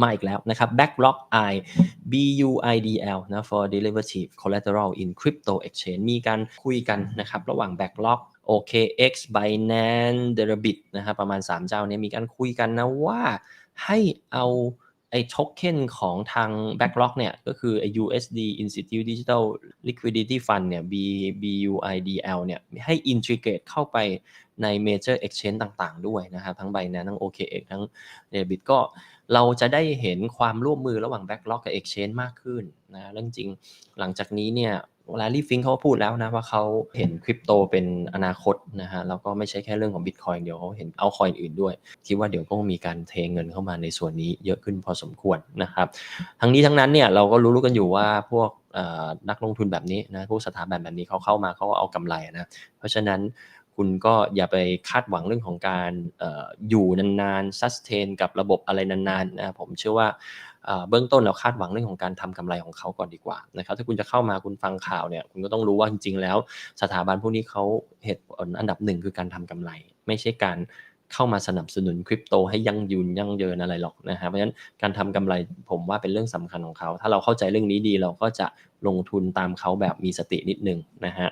มาอีกแล้วนะครับ Backlog I BUIDL นะ for derivative collateral in crypto exchange มีการคุยกันนะครับระหว่าง Backlog OKX Binance Deribit นะครับประมาณ 3 เจ้านี้มีการคุยกันนะว่าให้เอา ไอ้โทเค็นของทาง Backlog เนี่ยก็คือไอ้ USD Institute Digital Liquidity Fund เนี่ย B BUIDL เนี่ยให้ integrate เข้าไปใน major exchange ต่างๆ ด้วยนะครับทั้งใบนะทั้ง OKX ทั้ง Debit ก็เราจะได้เห็นความร่วมมือระหว่าง Backlog กับ Exchange มากขึ้นนะเรื่องจริงหลังจากนี้เนี่ย ลารีฟิงเขาพูดแล้วนะว่าเขาเห็นคริปโตเป็นอนาคตนะฮะแล้วก็ไม่ใช่แค่เรื่องของบิตคอยเดียวเขาเห็นเอาคอยอื่นด้วย คิดว่าเดี๋ยวก็มีการเทเงินเข้ามาในส่วนนี้เยอะขึ้นพอสมควรนะครับ ทั้งนี้ทั้งนั้นเนี่ยเราก็รู้ๆกันอยู่ว่าพวกนักลงทุนแบบนี้นะพวกสถาบันแบบนี้เขาเข้ามาเขาเอากำไรนะเพราะฉะนั้นคุณก็อย่าไปคาดหวังเรื่องของการออยู่นานๆ sustain กับระบบอะไรนานๆนะผมเชื่อว่า เบื้องต้นเราคาดหวังเรื่องของการทำกำไรของเขาก่อนดีกว่านะครับถ้าคุณจะเข้ามาคุณฟังข่าวเนี่ยคุณก็ต้องรู้ว่าจริง ๆ แล้ว สถาบันพวกนี้เขาเหตุผลอันดับหนึ่งคือการทำกำไร ไม่ใช่การเข้ามาสนับสนุนคริปโตให้ยั่งยืนยั่งเยืนอะไรหรอกนะฮะเพราะฉะนั้นการทำกำไรผมว่าเป็นเรื่องสำคัญของเขา ถ้าเราเข้าใจเรื่องนี้ดีเราก็จะลงทุนตามเขาแบบมีสตินิดนึงนะฮะ